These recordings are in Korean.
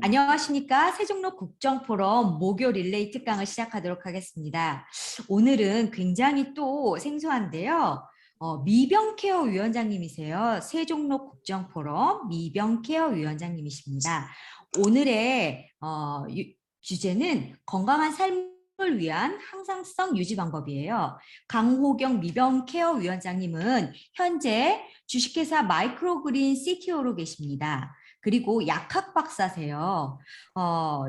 안녕하십니까. 세종로 국정포럼 목요 릴레이 특강을 시작하도록 하겠습니다. 오늘은 굉장히 또 생소한데요. 어, 미병케어 위원장님이세요. 세종로 국정포럼 미병케어 위원장님이십니다. 오늘의 어, 유- 주제는 건강한 삶 을 위한 항상성 유지 방법이에요. 강호경 미병케어 위원장님은 현재 주식회사 마이크로그린 CTO로 계십니다. 그리고 약학 박사세요. 어,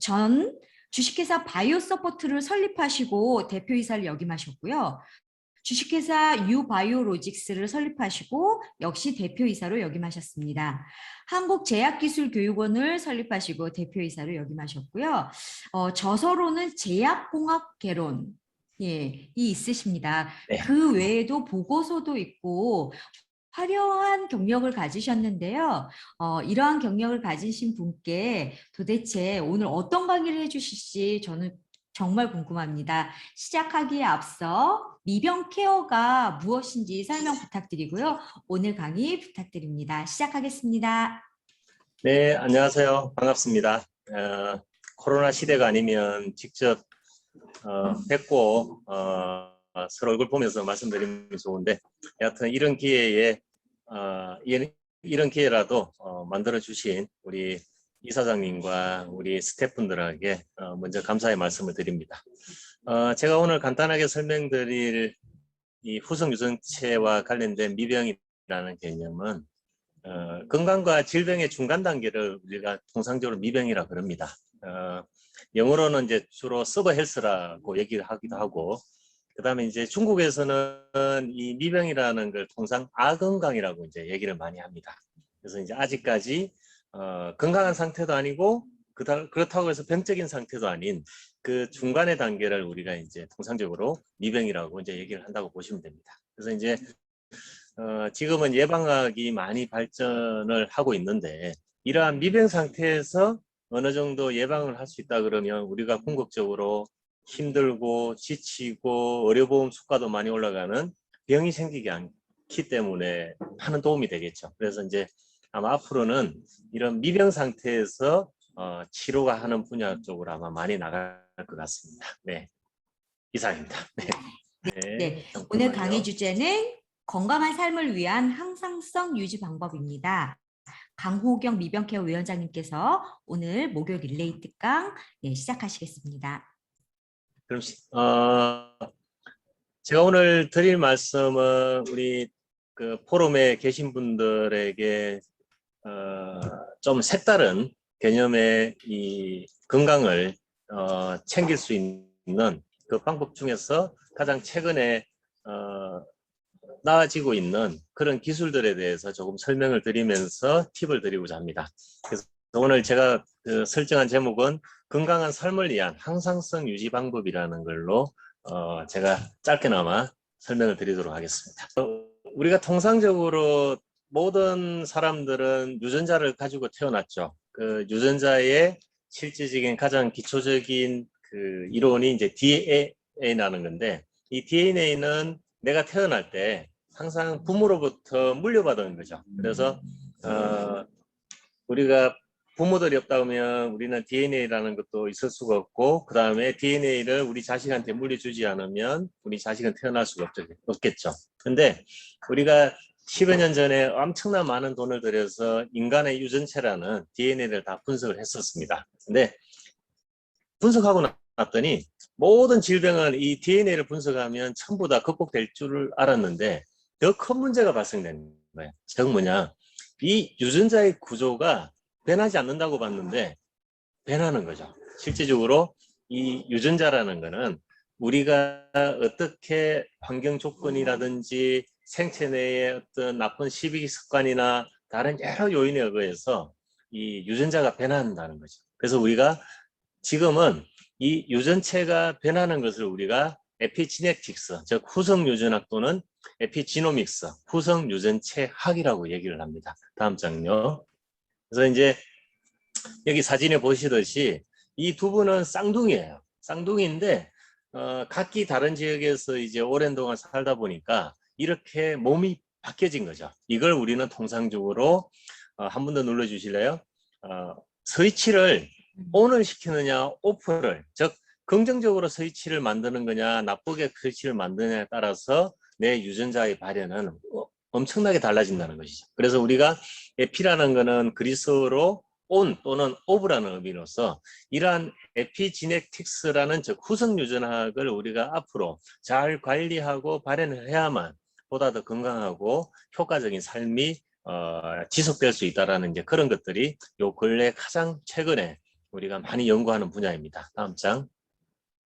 전 주식회사 바이오 서포트를 설립하시고 대표이사를 역임하셨고요. 주식회사 유바이오로직스를 설립하시고 역시 대표이사로 역임하셨습니다. 한국제약기술교육원을 설립하시고 대표이사로 역임하셨고요. 어, 저서로는 제약공학 개론 예, 이 있으십니다. 네. 그 외에도 보고서도 있고 화려한 경력을 가지셨는데요. 어, 이러한 경력을 가지신 분께 도대체 오늘 어떤 강의를 해주실지 저는 정말 궁금합니다. 시작하기에 앞서 미병 케어가 무엇인지 설명 부탁드리고요. 오늘 강의 부탁드립니다. 시작하겠습니다. 네, 안녕하세요. 반갑습니다. 어, 코로나 시대가 아니면 직접 어, 뵙고 어, 서로 얼굴 보면서 말씀드리면 좋은데 여하튼 이런 기회에 어, 이런, 기회라도 어, 만들어 주신 우리 이사장님과 우리 스태프분들에게 어, 먼저 감사의 말씀을 드립니다. 어, 제가 오늘 간단하게 설명드릴 이 후성 유전체와 관련된 미병이라는 개념은 어, 건강과 질병의 중간 단계를 우리가 통상적으로 미병이라 그럽니다. 어, 영어로는 이제 주로 서버 헬스라고 얘기를 하기도 하고, 그 다음에 이제 중국에서는 이 미병이라는 걸 통상 아건강이라고 이제 얘기를 많이 합니다. 그래서 이제 아직까지 어, 건강한 상태도 아니고, 그다, 그렇다고 해서 병적인 상태도 아닌 그 중간의 단계를 우리가 이제 통상적으로 미병이라고 이제 얘기를 한다고 보시면 됩니다. 그래서 이제 어, 지금은 예방학이 많이 발전을 하고 있는데 이러한 미병 상태에서 어느 정도 예방을 할 수 있다 그러면 우리가 궁극적으로 힘들고 지치고 의료보험 수가도 많이 올라가는 병이 생기지 않기 때문에 하는 도움이 되겠죠. 그래서 이제 아마 앞으로는 이런 미병 상태에서 어, 치료가 하는 분야 쪽으로 아마 많이 나갈 것 같습니다. 네, 이상입니다. 네. 네, 잠깐만요. 오늘 강의 주제는 건강한 삶을 위한 항상성 유지 방법입니다. 강호경 미병케어 위원장님께서 오늘 목요 릴레이 특강 네, 시작하시겠습니다. 그럼 시- 어, 제가 오늘 드릴 말씀은 우리 그 포럼에 계신 분들에게 어, 좀 색다른 개념의 이 건강을 어, 챙길 수 있는 그 방법 중에서 가장 최근에 어, 나아지고 있는 그런 기술들에 대해서 조금 설명을 드리면서 팁을 드리고자 합니다. 그래서 오늘 제가 그 설정한 제목은 건강한 삶을 위한 항상성 유지 방법이라는 걸로 어, 제가 짧게나마 설명을 드리도록 하겠습니다. 어, 우리가 통상적으로 모든 사람들은 유전자를 가지고 태어났죠. 그 유전자의 실질적인 가장 기초적인 그 이론이 이제 DNA라는 건데 이 DNA는 내가 태어날 때 항상 부모로부터 물려받은 거죠. 그래서 어, 우리가 부모들이 없다 그러면 우리는 DNA라는 것도 있을 수가 없고 그 다음에 DNA를 우리 자식한테 물려주지 않으면 우리 자식은 태어날 수가 없, 없겠죠. 근데 우리가 10여 년 전에 엄청난 많은 돈을 들여서 인간의 유전체라는 DNA를 다 분석을 했었습니다. 근데 분석하고 났더니 모든 질병은 이 DNA를 분석하면 전부 다 극복될 줄을 알았는데 더 큰 문제가 발생된 거예요. 즉 뭐냐 이 유전자의 구조가 변하지 않는다고 봤는데 변하는 거죠. 실질적으로 이 유전자라는 거는 우리가 어떻게 환경 조건이라든지 생체 내의 어떤 나쁜 시비 습관이나 다른 여러 요인에 의해서 이 유전자가 변한다는 거죠. 그래서 우리가 지금은 이 유전체가 변하는 것을 우리가 에피지네틱스, 즉 후성 유전학 또는 에피지노믹스, 후성 유전체 학이라고 얘기를 합니다. 다음 장요. 그래서 이제 여기 사진에 보시듯이 이 두 분은 쌍둥이에요. 쌍둥이인데 어, 각기 다른 지역에서 이제 오랜 동안 살다 보니까 이렇게 몸이 바뀌어진 거죠. 이걸 우리는 통상적으로 어, 한 번 더 눌러 주실래요? 어, 스위치를 ON을 시키느냐 오프를 즉 긍정적으로 스위치를 만드는 거냐 나쁘게 스위치를 만드느냐에 따라서 내 유전자의 발현은 어- 엄청나게 달라진다는 것이죠. 그래서 우리가 에피라는 거는 그리스어로 on 또는 of라는 의미로서 이러한 에피지네틱스라는 즉 후성 유전학을 우리가 앞으로 잘 관리하고 발현을 해야만 보다 더 건강하고 효과적인 삶이 어, 지속될 수 있다라는 이제 그런 것들이 요 근래 가장 최근에 우리가 많이 연구하는 분야입니다. 다음 장.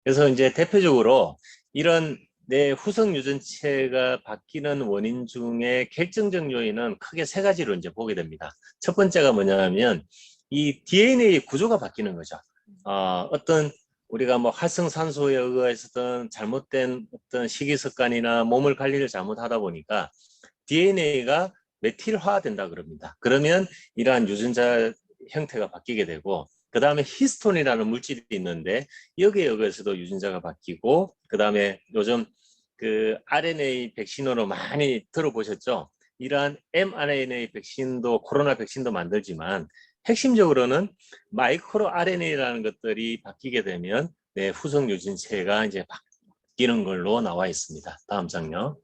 그래서 이제 대표적으로 이런 내 후성 유전체가 바뀌는 원인 중에 결정적 요인은 크게 세 가지로 이제 보게 됩니다. 첫 번째가 뭐냐면 이 DNA 구조가 바뀌는 거죠. 어, 어떤 우리가 뭐 활성산소에 의해서든 잘못된 어떤 식이습관이나 몸을 관리를 잘못하다 보니까 DNA가 메틸화 된다 그럽니다. 그러면 이러한 유전자 형태가 바뀌게 되고 그 다음에 히스톤이라는 물질이 있는데 여기에 의해서도 유전자가 바뀌고 그 다음에 요즘 그 RNA 백신으로 많이 들어보셨죠? 이러한 mRNA 백신도 코로나 백신도 만들지만 핵심적으로는 마이크로 RNA라는 것들이 바뀌게 되면 내 후속 유전체가 이제 바뀌는 걸로 나와 있습니다. 다음 장요.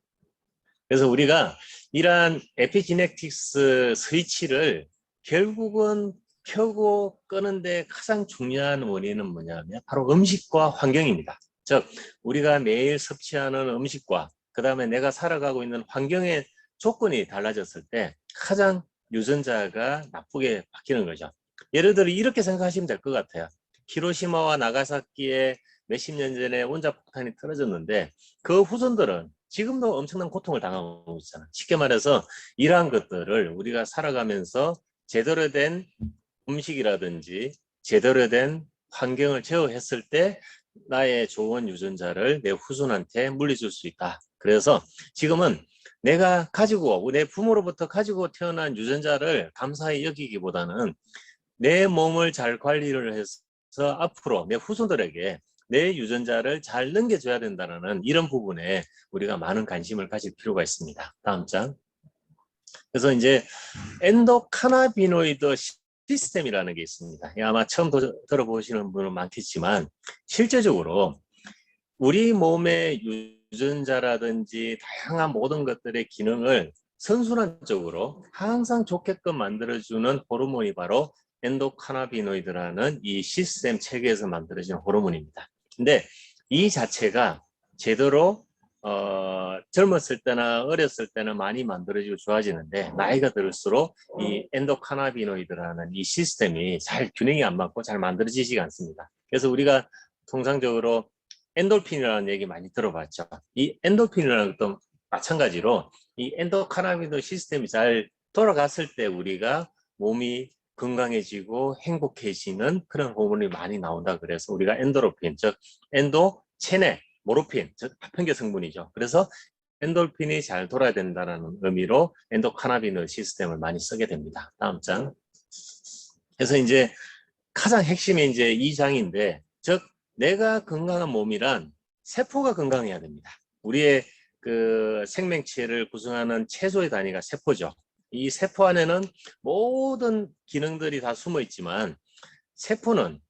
그래서 우리가 이러한 에피지네틱스 스위치를 결국은 켜고 끄는데 가장 중요한 원인은 뭐냐면 바로 음식과 환경입니다. 즉 우리가 매일 섭취하는 음식과 그 다음에 내가 살아가고 있는 환경의 조건이 달라졌을 때 가장 유전자가 나쁘게 바뀌는 거죠. 예를 들어 이렇게 생각하시면 될 것 같아요. 히로시마와 나가사키에 몇십 년 전에 원자폭탄이 떨어졌는데 그 후손들은 지금도 엄청난 고통을 당하고 있잖아요. 쉽게 말해서 이러한 것들을 우리가 살아가면서 제대로 된 음식이라든지 제대로 된 환경을 제어했을 때 나의 좋은 유전자를 내 후손한테 물려줄 수 있다. 그래서 지금은 내가 가지고 내 부모로부터 가지고 태어난 유전자를 감사히 여기기보다는 내 몸을 잘 관리를 해서 앞으로 내 후손들에게 내 유전자를 잘 넘겨줘야 된다는 이런 부분에 우리가 많은 관심을 가질 필요가 있습니다. 다음 장. 그래서 이제 엔도카나비노이드 시스템이라는 게 있습니다. 예, 아마 처음 도- 들어보시는 분은 많겠지만 실제적으로 우리 몸의 유전자라든지 다양한 모든 것들의 기능을 선순환적으로 항상 좋게끔 만들어주는 호르몬이 바로 엔도카나비노이드라는 이 시스템 체계에서 만들어진 호르몬입니다. 근데 이 자체가 제대로 어, 젊었을 때나 어렸을 때는 많이 만들어지고 좋아지는데 나이가 들수록 이 엔도카나비노이드라는 이 시스템이 잘 균형이 안 맞고 잘 만들어지지가 않습니다. 그래서 우리가 통상적으로 엔돌핀이라는 얘기 많이 들어봤죠. 이 엔돌핀이라는 것도 마찬가지로 이 엔도카나비노 시스템이 잘 돌아갔을 때 우리가 몸이 건강해지고 행복해지는 그런 호르몬이 많이 나온다 그래서 우리가 엔도로핀 즉 엔도 체내 모로핀 즉 파편계 성분이죠. 그래서 엔돌핀이 잘 돌아야 된다는 의미로 엔도카나비노 시스템을 많이 쓰게 됩니다. 다음 장. 그래서 이제 가장 핵심이 이제 이 장인데 즉 내가 건강한 몸이란 세포가 건강해야 됩니다. 우리의 그 생명체를 구성하는 최소의 단위가 세포죠. 이 세포 안에는 모든 기능들이 다 숨어 있지만 세포는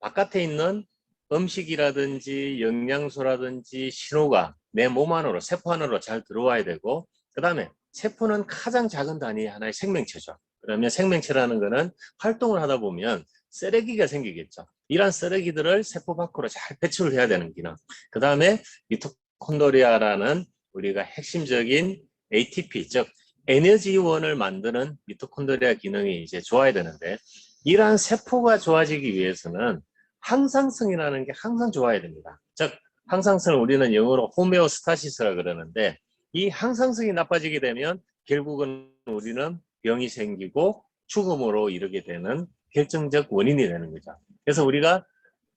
바깥에 있는 음식이라든지 영양소라든지 신호가 내 몸 안으로 세포 안으로 잘 들어와야 되고 그 다음에 세포는 가장 작은 단위의 하나의 생명체죠. 그러면 생명체라는 거는 활동을 하다 보면 쓰레기가 생기겠죠. 이러한 쓰레기들을 세포 밖으로 잘 배출을 해야 되는 기능. 그 다음에 미토콘드리아라는 우리가 핵심적인 ATP, 즉 에너지원을 만드는 미토콘드리아 기능이 이제 좋아야 되는데 이러한 세포가 좋아지기 위해서는 항상성이라는 게 항상 좋아야 됩니다. 즉 항상성을 우리는 영어로 호메오스타시스라 그러는데 이 항상성이 나빠지게 되면 결국은 우리는 병이 생기고 죽음으로 이르게 되는 결정적 원인이 되는 거죠. 그래서 우리가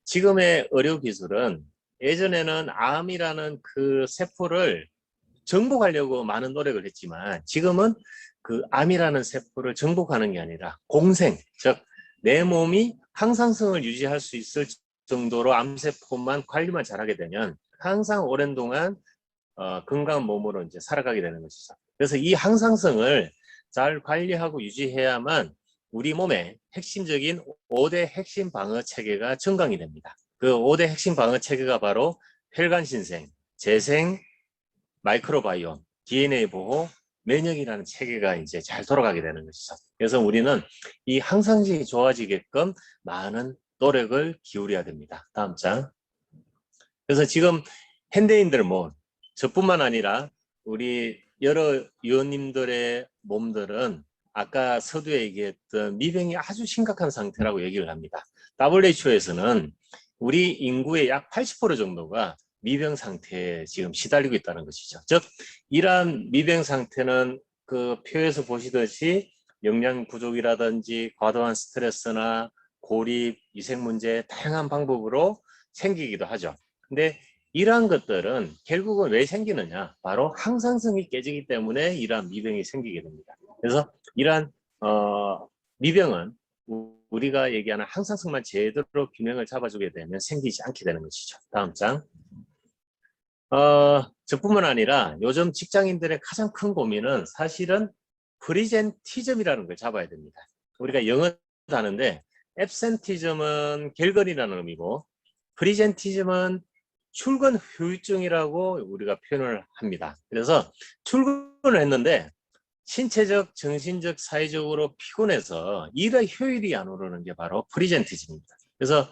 지금의 의료 기술은 예전에는 암이라는 그 세포를 정복하려고 많은 노력을 했지만 지금은 그 암이라는 세포를 정복하는 게 아니라 공생, 즉 내 몸이 항상성을 유지할 수 있을 정도로 암세포만 관리만 잘하게 되면 항상 오랜 동안 어, 건강한 몸으로 이제 살아가게 되는 것이죠. 그래서 이 항상성을 잘 관리하고 유지해야만 우리 몸의 핵심적인 5대 핵심 방어 체계가 증강이 됩니다. 그 5대 핵심 방어 체계가 바로 혈관 신생, 재생, 마이크로바이옴, DNA 보호, 면역이라는 체계가 이제 잘 돌아가게 되는 것이죠. 그래서 우리는 이 항상식이 좋아지게끔 많은 노력을 기울여야 됩니다. 다음 장. 그래서 지금 현대인들 뭐 저뿐만 아니라 우리 여러 위원님들의 몸들은 아까 서두에 얘기했던 미병이 아주 심각한 상태라고 얘기를 합니다. WHO에서는 우리 인구의 약 80% 정도가 미병 상태에 지금 시달리고 있다는 것이죠. 즉, 이러한 미병 상태는 그 표에서 보시듯이 영양 부족이라든지 과도한 스트레스나 고립, 위생 문제 다양한 방법으로 생기기도 하죠. 근데 이러한 것들은 결국은 왜 생기느냐? 바로 항상성이 깨지기 때문에 이러한 미병이 생기게 됩니다. 그래서 이러한 어, 미병은 우- 우리가 얘기하는 항상성만 제대로 균형을 잡아주게 되면 생기지 않게 되는 것이죠. 다음 장. 어, 저뿐만 아니라 요즘 직장인들의 가장 큰 고민은 사실은 프리젠티즘이라는 걸 잡아야 됩니다. 우리가 영어 하는데 앱센티즘은 결근이라는 의미고 프리젠티즘은 출근 후유증이라고 우리가 표현을 합니다. 그래서 출근을 했는데 신체적, 정신적, 사회적으로 피곤해서 일의 효율이 안 오르는 게 바로 프리젠티즘입니다. 그래서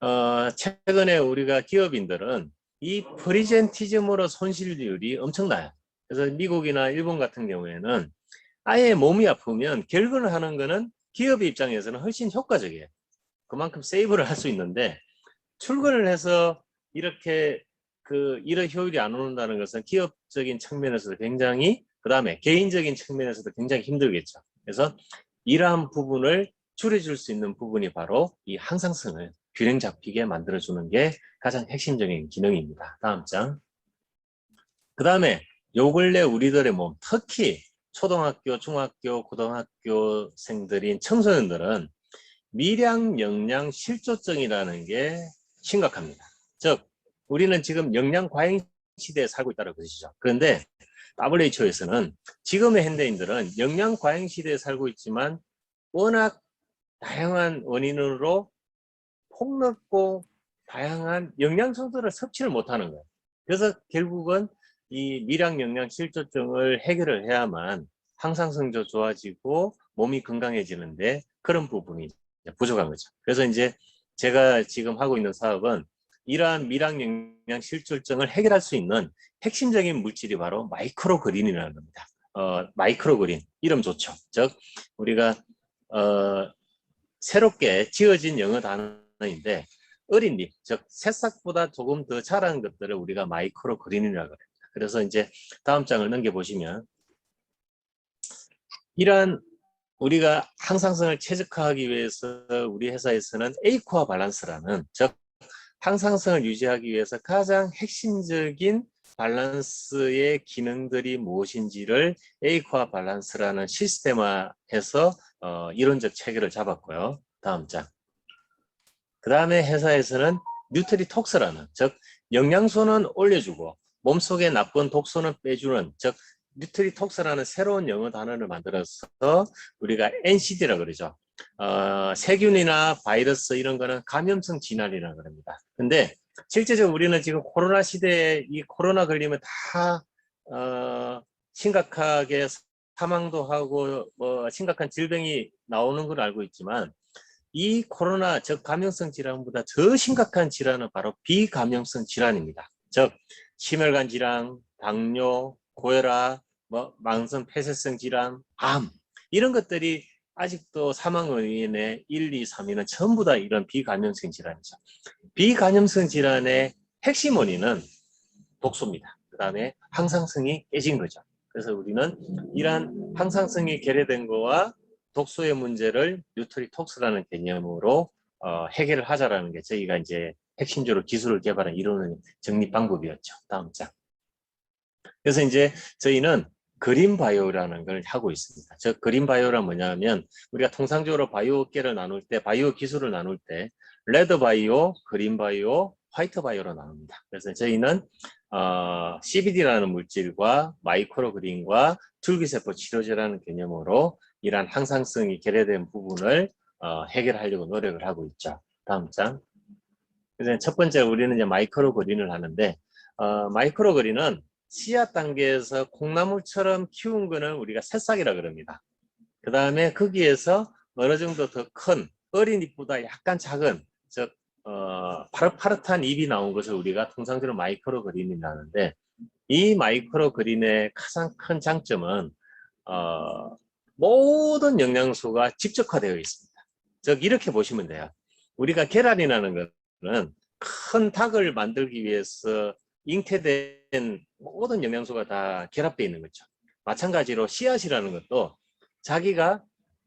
어, 최근에 우리가 기업인들은 이 프리젠티즘으로 손실률이 엄청나요. 그래서 미국이나 일본 같은 경우에는 아예 몸이 아프면 결근을 하는 거는 기업 입장에서는 훨씬 효과적이에요. 그만큼 세이브를 할 수 있는데 출근을 해서 이렇게 그 일의 효율이 안 오른다는 것은 기업적인 측면에서도 굉장히 그 다음에 개인적인 측면에서도 굉장히 힘들겠죠. 그래서 이러한 부분을 줄여줄 수 있는 부분이 바로 이 항상성을 균형 잡히게 만들어주는 게 가장 핵심적인 기능입니다. 다음 장. 그 다음에 요 근래 우리들의 몸, 특히 초등학교, 중학교, 고등학교생들인 청소년들은 미량 영양 실조증이라는 게 심각합니다. 즉, 우리는 지금 영양 과잉 시대에 살고 있다는 것이죠. 그런데 WHO에서는 지금의 현대인들은 영양 과잉 시대에 살고 있지만 워낙 다양한 원인으로 폭넓고 다양한 영양소들을 섭취를 못하는 거예요. 그래서 결국은 이 미량 영양 실조증을 해결을 해야만 항상성도 좋아지고 몸이 건강해지는데 그런 부분이 부족한 거죠. 그래서 이제 제가 지금 하고 있는 사업은 이러한 미량 영양 실조증을 해결할 수 있는 핵심적인 물질이 바로 마이크로 그린이라는 겁니다. 어, 마이크로 그린 이름 좋죠. 즉 우리가 어, 새롭게 지어진 영어 단어인데 어린 잎, 즉 새싹보다 조금 더 자란 것들을 우리가 마이크로 그린이라고 합니다. 그래서 이제 다음 장을 넘겨보시면 이러한 우리가 항상성을 최적화하기 위해서 우리 회사에서는 에이코아 밸런스라는 즉 항상성을 유지하기 위해서 가장 핵심적인 밸런스의 기능들이 무엇인지를 에이코아 밸런스라는 시스템화해서 어, 이론적 체계를 잡았고요. 다음 장. 그 다음에 회사에서는 뉴트리톡스라는 즉 영양소는 올려주고 몸속에 나쁜 독소는 빼주는 즉 뉴트리톡스라는 새로운 영어 단어를 만들어서 우리가 NCD라고 그러죠. 어, 세균이나 바이러스 이런 거는 감염성 진환이라고 그럽니다. 근데 실제적으로 우리는 지금 코로나 시대에 이 코로나 걸리면 다 어, 심각하게 사망도 하고 뭐 심각한 질병이 나오는 걸 알고 있지만 이 코로나 즉 감염성 질환보다 더 심각한 질환은 바로 비감염성 질환입니다. 즉 심혈관 질환, 당뇨, 고혈압, 뭐 망성 폐쇄성 질환, 암 이런 것들이 아직도 사망 원인의 1, 2, 3위는 전부 다 이런 비감염성 질환이죠. 비감염성 질환의 핵심 원인은 독소입니다. 그 다음에 항상성이 깨진 거죠. 그래서 우리는 이러한 항상성이 결여된 거와 독소의 문제를 뉴트리 톡스라는 개념으로 어, 해결을 하자라는 게 저희가 이제 핵심적으로 기술을 개발한 이론의 정립 방법이었죠. 다음 장. 그래서 이제 저희는 그린 바이오라는 걸 하고 있습니다. 저 그린 바이오란 뭐냐면 우리가 통상적으로 바이오 업계를 나눌 때 바이오 기술을 나눌 때 레드 바이오, 그린 바이오, 화이트 바이오로 나눕니다. 그래서 저희는 어, CBD라는 물질과 마이크로 그린과 줄기세포 치료제라는 개념으로 이러한 항상성이 결여된 부분을 어, 해결하려고 노력을 하고 있죠. 다음 장. 그래서 첫 번째 우리는 이제 마이크로 그린을 하는데 어, 마이크로 그린은 씨앗 단계에서 콩나물처럼 키운 거는 우리가 새싹이라 그럽니다. 그 다음에 거기에서 어느 정도 더 큰 어린 잎보다 약간 작은 즉 어, 파릇파릇한 잎이 나온 것을 우리가 통상적으로 마이크로 그린이라는데 이 마이크로 그린의 가장 큰 장점은 어, 모든 영양소가 직접화되어 있습니다. 즉 이렇게 보시면 돼요. 우리가 계란이라는 것은 큰 닭을 만들기 위해서 잉태된 모든 영양소가 다 결합되어 있는 거죠. 마찬가지로 씨앗이라는 것도 자기가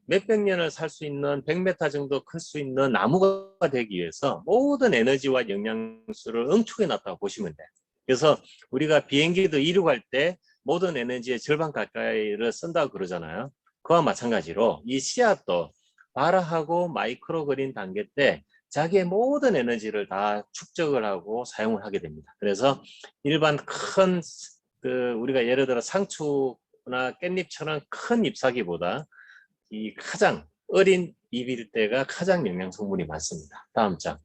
몇백 년을 살 수 있는 100m 정도 클 수 있는 나무가 되기 위해서 모든 에너지와 영양소를 응축해 놨다고 보시면 돼요. 그래서 우리가 비행기도 이륙할 때 모든 에너지의 절반 가까이를 쓴다고 그러잖아요. 그와 마찬가지로 이 씨앗도 발화하고 마이크로 그린 단계 때 자기의 모든 에너지를 다 축적을 하고 사용을 하게 됩니다. 그래서 일반 큰 그 우리가 예를 들어 상추나 깻잎처럼 큰 잎사귀보다 이 가장 어린 잎일 때가 가장 영양 성분이 많습니다. 다음 장.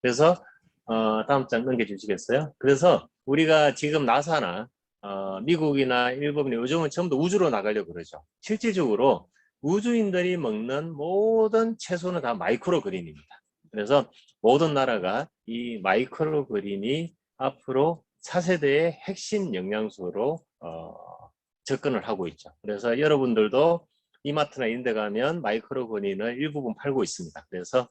그래서 어, 다음 장 넘겨주시겠어요? 그래서 우리가 지금 나사나 어, 미국이나 일본이 요즘은 전부 다 우주로 나가려고 그러죠. 실질적으로 우주인들이 먹는 모든 채소는 다 마이크로 그린입니다. 그래서 모든 나라가 이 마이크로 그린이 앞으로 차세대의 핵심 영양소로 어, 접근을 하고 있죠. 그래서 여러분들도 이마트나 이런 데 가면 마이크로 그린을 일부분 팔고 있습니다. 그래서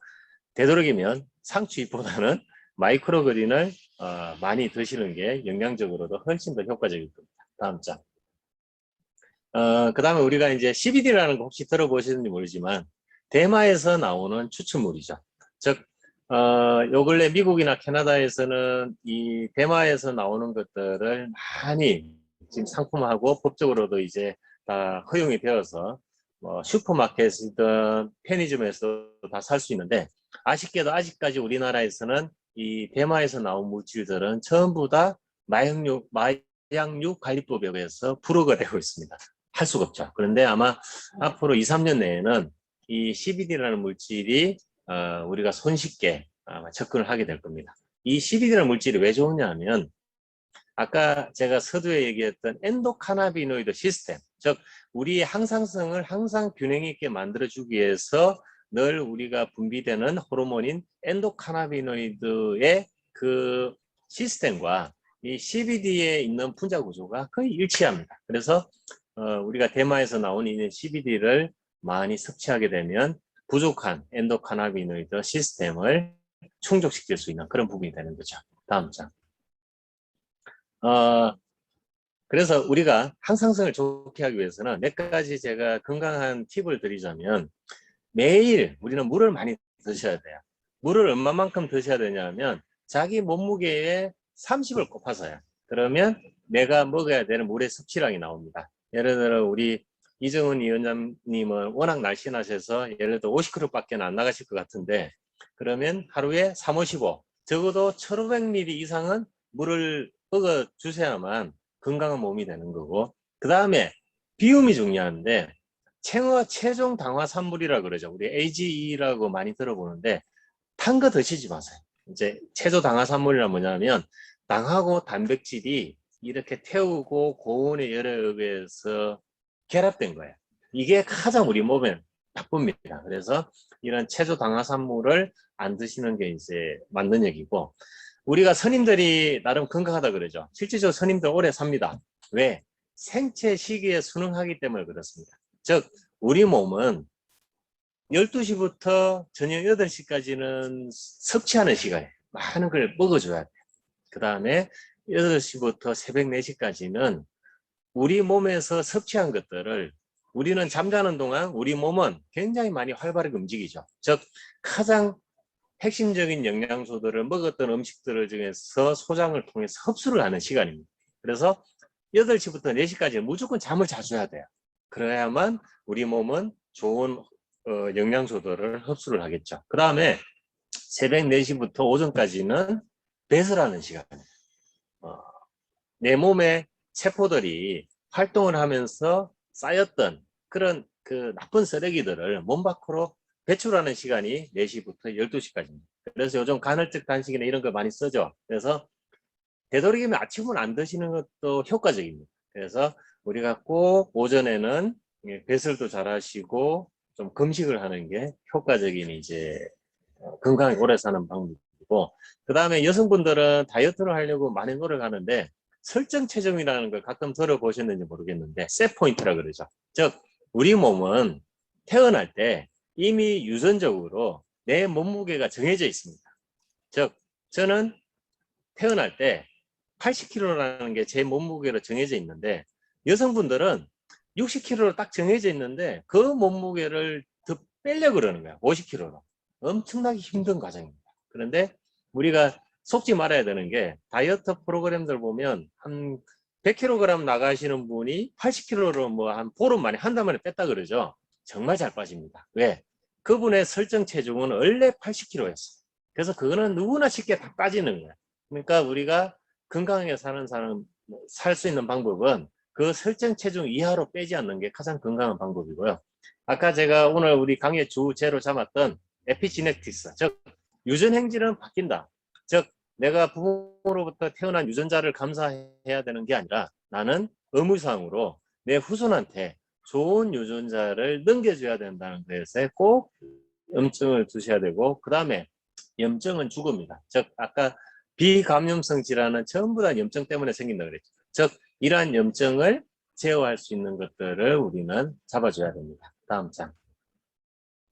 되도록이면 상추잎보다는 마이크로 그린을 어, 많이 드시는 게 영양적으로도 훨씬 더 효과적일 겁니다. 다음 장. 어, 그 다음에 우리가 이제 CBD라는 거 혹시 들어보셨는지 모르지만 대마에서 나오는 추출물이죠. 즉, 어, 요 근래 미국이나 캐나다에서는 이 대마에서 나오는 것들을 많이 지금 상품하고 법적으로도 이제 다 허용이 되어서 뭐 슈퍼마켓이든 편의점에서 다 살 수 있는데 아쉽게도 아직까지 우리나라에서는 이 대마에서 나온 물질들은 전부 다 마약류, 마약류 관리법에 의해서 불허가 되고 있습니다. 할 수가 없죠. 그런데 아마 앞으로 2, 3년 내에는 이 CBD라는 물질이 어, 우리가 손쉽게 아마 접근을 하게 될 겁니다. 이 CBD라는 물질이 왜 좋으냐 하면 아까 제가 서두에 얘기했던 엔도카나비노이드 시스템, 즉 우리의 항상성을 항상 균형 있게 만들어주기 위해서 늘 우리가 분비되는 호르몬인 엔도카나비노이드의 그 시스템과 이 CBD에 있는 분자 구조가 거의 일치합니다. 그래서 어, 우리가 대마에서 나온 이 CBD를 많이 섭취하게 되면 부족한 엔도카나비노이드 시스템을 충족시킬 수 있는 그런 부분이 되는 거죠. 다음 장. 어, 그래서 우리가 항상성을 좋게 하기 위해서는 몇 가지 제가 건강한 팁을 드리자면 매일 우리는 물을 많이 드셔야 돼요. 물을 얼마만큼 드셔야 되냐면 자기 몸무게의 30을 곱하서요. 그러면 내가 먹어야 되는 물의 섭취량이 나옵니다. 예를 들어 우리 이정은 위원장님은 워낙 날씬하셔서 예를 들어 50kg밖에 안 나가실 것 같은데 그러면 하루에 3, 55 적어도 1500ml 이상은 물을 먹어 주셔야만 건강한 몸이 되는 거고 그 다음에 비움이 중요한데 체어 최종 당화 산물이라 그러죠. 우리 AGE라고 많이 들어보는데 탄 거 드시지 마세요. 이제 최저 당화 산물이란 뭐냐면 당하고 단백질이 이렇게 태우고 고온의 열에 의해서 결합된 거예요. 이게 가장 우리 몸에 나쁩니다. 그래서 이런 최저 당화산물을 안 드시는 게 이제 맞는 얘기고 우리가 선임들이 나름 건강하다 그러죠. 실질적으로 선임들 오래 삽니다. 왜? 생체 시기에 순응하기 때문에 그렇습니다. 즉 우리 몸은 12시부터 저녁 8시까지는 섭취하는 시간이에요. 많은 걸 먹어줘야 돼요. 그 다음에 8시부터 새벽 4시까지는 우리 몸에서 섭취한 것들을 우리는 잠자는 동안 우리 몸은 굉장히 많이 활발하게 움직이죠. 즉 가장 핵심적인 영양소들을 먹었던 음식들을 중에서 소장을 통해서 흡수를 하는 시간입니다. 그래서 8시부터 4시까지 무조건 잠을 자줘야 돼요. 그래야만 우리 몸은 좋은 어, 영양소들을 흡수를 하겠죠. 그 다음에 새벽 4시부터 오전까지는 배설하는 시간입니다. 어, 내 몸의 세포들이 활동을 하면서 쌓였던 그런 그 나쁜 쓰레기들을 몸 밖으로 배출하는 시간이 4시부터 12시까지입니다. 그래서 요즘 간헐적 단식이나 이런 거 많이 쓰죠. 그래서 되도록이면 아침은 안 드시는 것도 효과적입니다. 그래서 우리가 꼭 오전에는 예, 배설도 잘 하시고 좀 금식을 하는 게 효과적인 이제 어, 건강하게 오래 사는 방법이고 그 다음에 여성분들은 다이어트를 하려고 많이 노력하는데 설정 체중이라는 걸 가끔 들어보셨는지 모르겠는데 셋 포인트라 그러죠. 즉 우리 몸은 태어날 때 이미 유전적으로 내 몸무게가 정해져 있습니다. 즉 저는 태어날 때 80kg라는 게 제 몸무게로 정해져 있는데 여성분들은 60kg로 딱 정해져 있는데 그 몸무게를 더 빼려 그러는 거야. 50kg로. 엄청나게 힘든 과정입니다. 그런데 우리가 속지 말아야 되는 게 다이어트 프로그램들 보면 한 100kg 나가시는 분이 80kg로 뭐 한 보름 만에 한 달 만에 뺐다 그러죠. 정말 잘 빠집니다. 왜? 그분의 설정 체중은 원래 80kg였어요. 그래서 그거는 누구나 쉽게 다 빠지는 거예요. 그러니까 우리가 건강하게 사는 사람 살 수 있는 방법은 그 설정 체중 이하로 빼지 않는 게 가장 건강한 방법이고요. 아까 제가 오늘 우리 강의 주제로 잡았던 에피지네틱스, 즉 유전 행진은 바뀐다. 즉 내가 부모로부터 태어난 유전자를 감사해야 되는 게 아니라 나는 의무상으로 내 후손한테 좋은 유전자를 넘겨줘야 된다는 것에 꼭 염증을 두셔야 되고 그 다음에 염증은 죽음이다. 즉 아까 비감염성 질환은 전부 다 염증 때문에 생긴다 그랬죠. 즉 이러한 염증을 제어할 수 있는 것들을 우리는 잡아줘야 됩니다. 다음 장.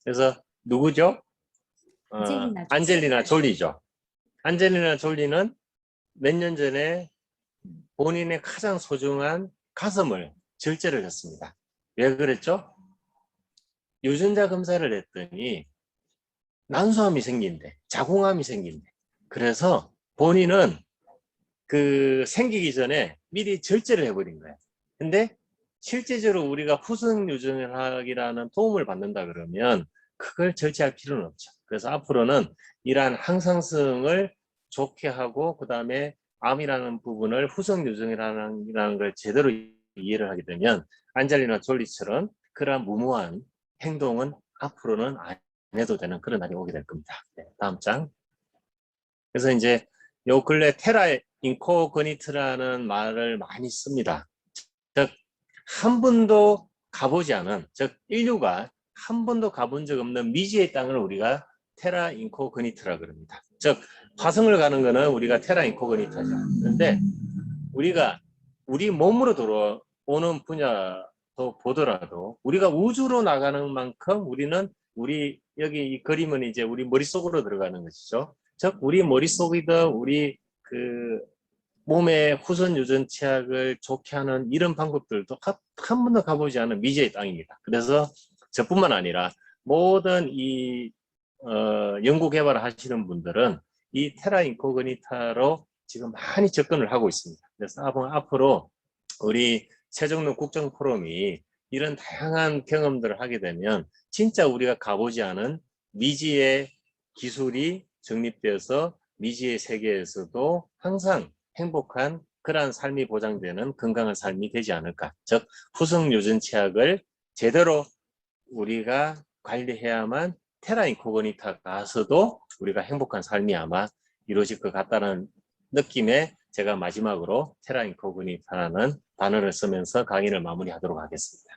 그래서 누구죠? 어. 안젤리나 졸리죠. 안젤리나 졸리는 몇 년 전에 본인의 가장 소중한 가슴을 절제를 했습니다. 왜 그랬죠? 유전자 검사를 했더니 난소암이 생긴대, 자궁암이 생긴대. 그래서 본인은 그 생기기 전에 미리 절제를 해버린 거예요. 근데 실제적으로 우리가 후성 유전학이라는 도움을 받는다 그러면 그걸 절제할 필요는 없죠. 그래서 앞으로는 이러한 항상성을 좋게 하고 그 다음에 암이라는 부분을 후성 유전이라는 이라는 걸 제대로 이해를 하게 되면 안젤리나 졸리처럼 그러한 무모한 행동은 앞으로는 안 해도 되는 그런 날이 오게 될 겁니다. 네, 다음 장. 그래서 이제 요 근래 테라 인코그니트라는 말을 많이 씁니다. 즉, 한 번도 가보지 않은, 즉, 인류가 한 번도 가본 적 없는 미지의 땅을 우리가 테라 인코그니트라 그럽니다. 즉, 화성을 가는 거는 우리가 테라 인코그니타죠. 그런데 우리가 우리 몸으로 들어오는 분야도 보더라도 우리가 우주로 나가는 만큼 우리는 우리 여기 이 그림은 이제 우리 머릿속으로 들어가는 것이죠. 즉 우리 머릿속이든 우리 그 몸의 후손 유전 치약을 좋게 하는 이런 방법들도 한, 한 번도 가보지 않은 미지의 땅입니다. 그래서 저뿐만 아니라 모든 이 어, 연구 개발을 하시는 분들은 이 테라 인코그니타로 지금 많이 접근을 하고 있습니다. 그래서 앞- 앞으로 우리 최종로 국정 포럼이 이런 다양한 경험들을 하게 되면 진짜 우리가 가보지 않은 미지의 기술이 정립되어서 미지의 세계에서도 항상 행복한 그러한 삶이 보장되는 건강한 삶이 되지 않을까. 즉 후성 유전 치약을 제대로 우리가 관리해야만 테라 인코그니타 가서도 우리가 행복한 삶이 아마 이루어질 것 같다는 느낌에 제가 마지막으로 테라 인코그니타라는 단어를 쓰면서 강의를 마무리하도록 하겠습니다.